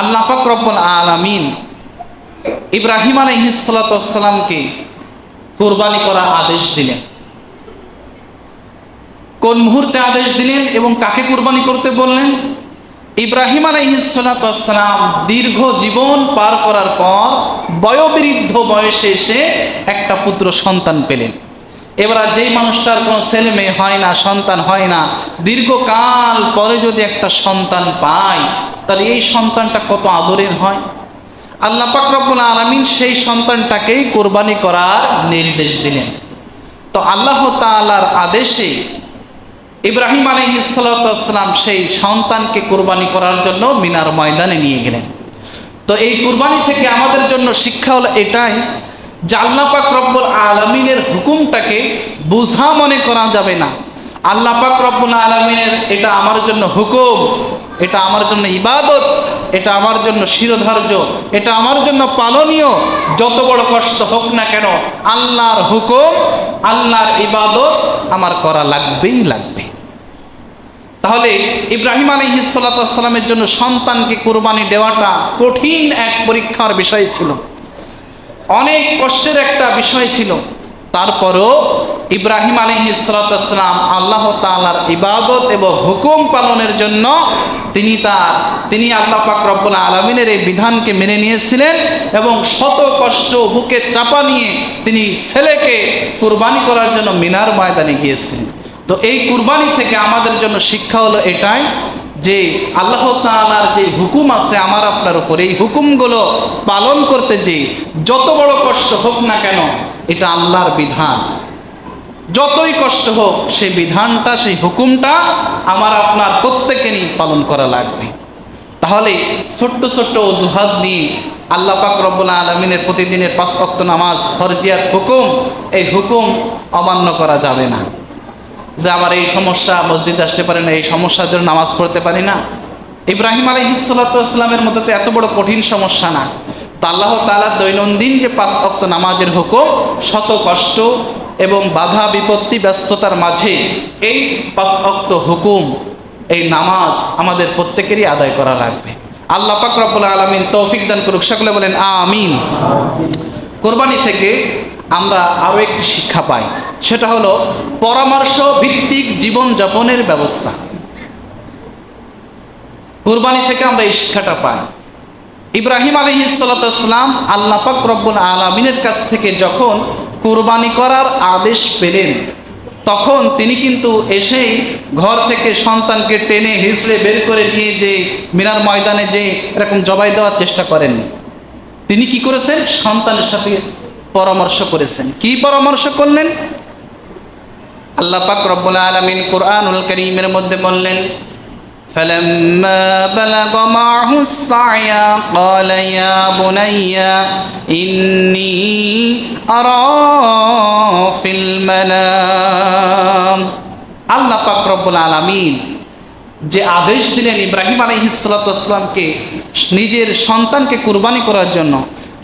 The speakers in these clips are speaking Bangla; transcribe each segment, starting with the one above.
আল্লাহ পাক রব্বুল আলামিন ইব্রাহিম আলাইহিসসালামকে কোরবানি করার আদেশ দিলেন। কোন মুহূর্তে আদেশ দিলেন এবং কাকে কোরবানি করতে বললেন? ইব্রাহিম আলাইহিসসালাম দীর্ঘ জীবন পার করার পর বয়োবৃদ্ধ বয়সে এসে একটা পুত্র সন্তান পেলেন। এবার যেই মানুষটার কোনো ছেলে মেয়ে হয় না, সন্তান হয় না, দীর্ঘকাল পরে যদি একটা সন্তান পায় তাহলে এই সন্তানটা কত আদরের হয়? আল্লাহ পাক রব্বুল আলমিন সেই সন্তানটাকেই কোরবানি করার নির্দেশ দিলেন। তো আল্লাহ তাআলার আদেশে ইব্রাহিম আলী ইসলাতাম সেই সন্তানকে কোরবানি করার জন্য মিনার ময়দানে নিয়ে গেলেন। তো এই কোরবানি থেকে আমাদের জন্য শিক্ষা হলো এটাই যে আল্লাহ পাক রব্বুল আলমিনের হুকুমটাকে বোঝা মনে করা যাবে না। আল্লাহ পাক রব্বুল আলমিনের এটা আমার জন্য হুকুম। এটা আমার জন্য ইবাদত, এটা আমার জন্য শিরোধার্য, এটা আমার জন্য পালনীয়। যত বড় কষ্ট হোক না কেন, আল্লাহর হুকুম, আল্লাহর ইবাদত আমার করা লাগবেই লাগবে। তাহলে ইব্রাহিম আলী ইসালাতামের জন্য সন্তানকে কোরবানি দেওয়াটা কঠিন এক পরীক্ষার বিষয় ছিল। অনেক কষ্টের একটা বিষয় ছিল। তারপরও ইব্রাহিম আলী ইসলাতাম আল্লাহ তালার ইবাদত এবং হুকুম পালনের জন্য তিনি তার, তিনি আল্লাহ পাক রব্বুল আলমিনের এই বিধানকে মেনে নিয়েছিলেন এবং শত কষ্ট বুকে চাপা নিয়ে তিনি ছেলেকে কুরবানি করার জন্য মিনার ময়দানে গিয়েছিলেন। তো এই কুরবানি থেকে আমাদের জন্য শিক্ষা হলো এটাই যে আল্লাহ তালার যে হুকুম আছে আমার আপনার উপর, এই হুকুমগুলো পালন করতে যে যত বড় কষ্ট হোক না কেন, এটা আল্লাহর বিধান। যতই কষ্ট হোক সেই বিধানটা, সেই হুকুমটা আমার আপনার প্রত্যেকেরই পালন করা লাগবে। তাহলে ছোট্ট ছোট্ট অজুহাত নিয়ে আল্লাহ পাক রব্বুল্লা আলমিনের প্রতিদিনের পাঁচ নামাজ, ফরজিয়াত হুকুম, এই হুকুম অমান্য করা যাবে না। যে আমার এই সমস্যা, মসজিদ আসতে পারে না, এই সমস্যার জন্য নামাজ পড়তে পারি না। ইব্রাহিম আলী হিসালাতামের মতো তো এত বড় কঠিন সমস্যা না। তা আল্লাহ তালা দৈনন্দিন যে পাঁচ অক্ত নামাজের হুকুম, শত কষ্ট এবং বাধা বিপত্তি ব্যস্ততার মাঝে এই পাঁচ হুকুম, এই নামাজ আমাদের প্রত্যেকেরই আদায় করা লাগবে। আল্লাহ পাক আলমিন তৌফিক দান করুক। সকলে বলেন, আমিন। কোরবানি থেকে আমরা আরও একটি শিক্ষা পাই। সেটা হলো, পরামর্শ ভিত্তিক জীবনযাপনের ব্যবস্থা। কোরবানি থেকে আমরা এই শিক্ষাটা পাই। ইব্রাহিম আলী ইসলাতাম আল্লাহ পাক রব্বুল আলমিনের কাছ থেকে যখন কোরবানি করার আদেশ পেলেন। তখন তিনি কিন্তু এসেই ঘর থেকে সন্তানকে টেনে হিসড়ে বের করে নিয়ে যে মিনার ময়দানে যে এরকম জবাই দেওয়ার চেষ্টা করেননি তিনি কি করেছেন? সন্তানের সাথে পরামর্শ করেছেন। কি পরামর্শ করলেন? আল্লাহ পাক রব্বুল আলমিন কোরআনুল করিমের মধ্যে বললেন فلما بلغ معه السعي قال يا بني إني أرى في المنام আল্লাহ পাক রব্বুল আলামিন যে আদেশ দিলেন ইব্রাহিম আলহিসামকে নিজের সন্তানকে কুরবানি করার জন্য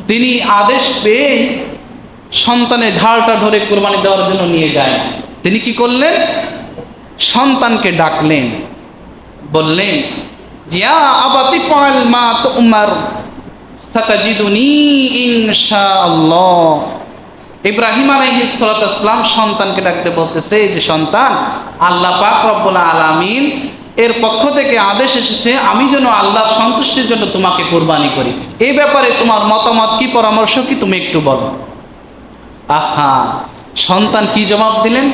তিনি আদেশ পেয়ে সন্তানের ঢালটা ধরে কুরবানি দেওয়ার জন্য নিয়ে যায় তিনি কি করলেন সন্তানকে ডাকলেন বললেন, জিয়া আবাতি ফাল মা তো উমার সাতাজিদুনি ইনশাআল্লাহ। ইব্রাহিম আলাইহিস সালাতু আসসালাম সন্তানকে ডাকতে বলতেছে যে, সন্তান, আল্লাহ পাক রব্বুল আলামিন এর পক্ষ থেকে আদেশ এসেছে, আমি যেন আল্লাহর সন্তুষ্টির জন্য তোমাকে কোরবানি করি। এই ব্যাপারে তোমার মতামত কি, পরামর্শ কি, তুমি একটু বলো। আহা, সন্তান কি জবাব দিলেন?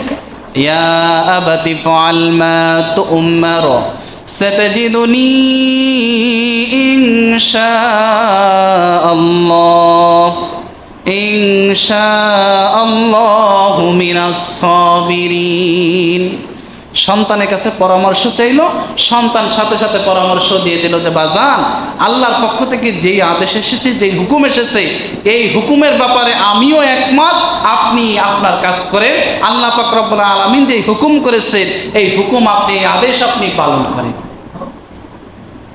ইয়া আবাতি ফাল মা তুমার ستجدني إن شاء الله إن شاء الله من الصابرين. সন্তানের কাছে পরামর্শ চাইল, সন্তান সাথে সাথে পরামর্শ দিয়ে দিল যে, বাজান, আল্লাহর পক্ষ থেকে যেই আদেশ এসেছে, যেই হুকুম এসেছে, এই হুকুমের ব্যাপারে আমিও একমত। আপনি আপনার কাজ করেন। আল্লাহ পাকরবুল আলমিন যেই হুকুম করেছেন, এই হুকুম আপনি আদেশ আপনি পালন করেন।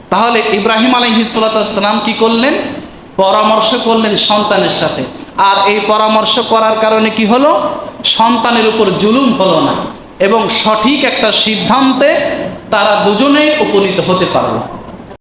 তাহলে ইব্রাহিম আলহিসাম কি করলেন? পরামর্শ করলেন সন্তানের সাথে। আর এই পরামর্শ করার কারণে কি হলো? সন্তানের উপর জুলুম হলো না। এবং সঠিক একটা সিদ্ধান্তে তারা দুজনেই উপনীত হতে পারল।